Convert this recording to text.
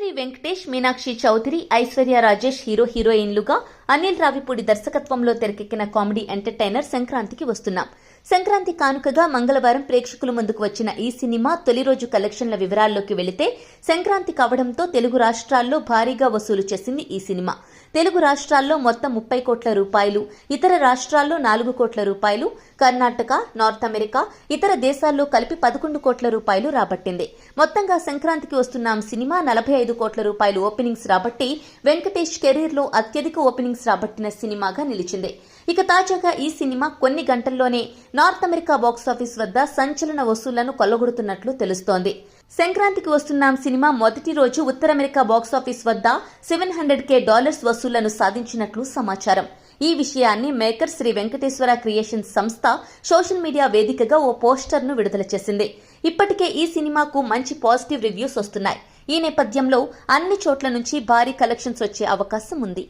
Victory Venkatesh Meenakshi Chaudhary Aishwarya Rajesh hero హీరోయిన్లుగా అనిల్ రావిపూడి దర్శకత్వంలో తెరకెక్కిన కామెడీ ఎంటర్టైనర్ సంక్రాంతికి వస్తున్నాం. సంక్రాంతి కానుకగా మంగళవారం ప్రేక్షకుల ముందుకు వచ్చిన ఈ సినిమా తొలి రోజు కలెక్షన్ల వివరాల్లోకి వెళితే సంక్రాంతి కావడంతో తెలుగు రాష్ట్రాల్లో భారీగా వసూలు చేసింది ఈ సినిమా. తెలుగు రాష్ట్రాల్లో మొత్తం ముప్పై కోట్ల రూపాయలు ఇతర రాష్ట్రాల్లో నాలుగు కోట్ల రూపాయలు కర్ణాటక నార్త్ అమెరికా ఇతర దేశాల్లో కలిపి పదకొండు కోట్ల రూపాయలు రాబట్టింది. మొత్తంగా సంక్రాంతికి వస్తున్నాం సినిమా నలభై ఐదు కోట్ల రూపాయలు ఓపెనింగ్స్ రాబట్టి వెంకటేష్ కెరీర్లో అత్యధిక ఓపెనింగ్స్ రాబట్టిన సినిమాగా నిలిచింది. ఇక తాజాగా ఈ సినిమా కొన్ని గంటల్లోనే నార్త్ అమెరికా బాక్సాఫీస్ వద్ద సంచలన వసూళ్ళను కొల్లగొడుతున్నట్లు తెలుస్తోంది. సంక్రాంతికి వస్తున్నాం సినిమా మొదటి రోజు ఉత్తర అమెరికా బాక్సాఫీస్ వద్ద సెవెన్ హండ్రెడ్ కే డాలర్స్ వసూళ్ళను సాధించినట్లు సమాచారం. ఈ విషయాన్ని మేకర్ శ్రీ వెంకటేశ్వర క్రియేషన్స్ సంస్థ సోషల్ మీడియా వేదికగా ఓ పోస్టర్ను విడుదల చేసింది. ఇప్పటికే ఈ సినిమాకు మంచి పాజిటివ్ రివ్యూస్ వస్తున్నాయి. ఈ నేపథ్యంలో అన్ని చోట్ల నుంచి భారీ కలెక్షన్స్ వచ్చే అవకాశం ఉంది.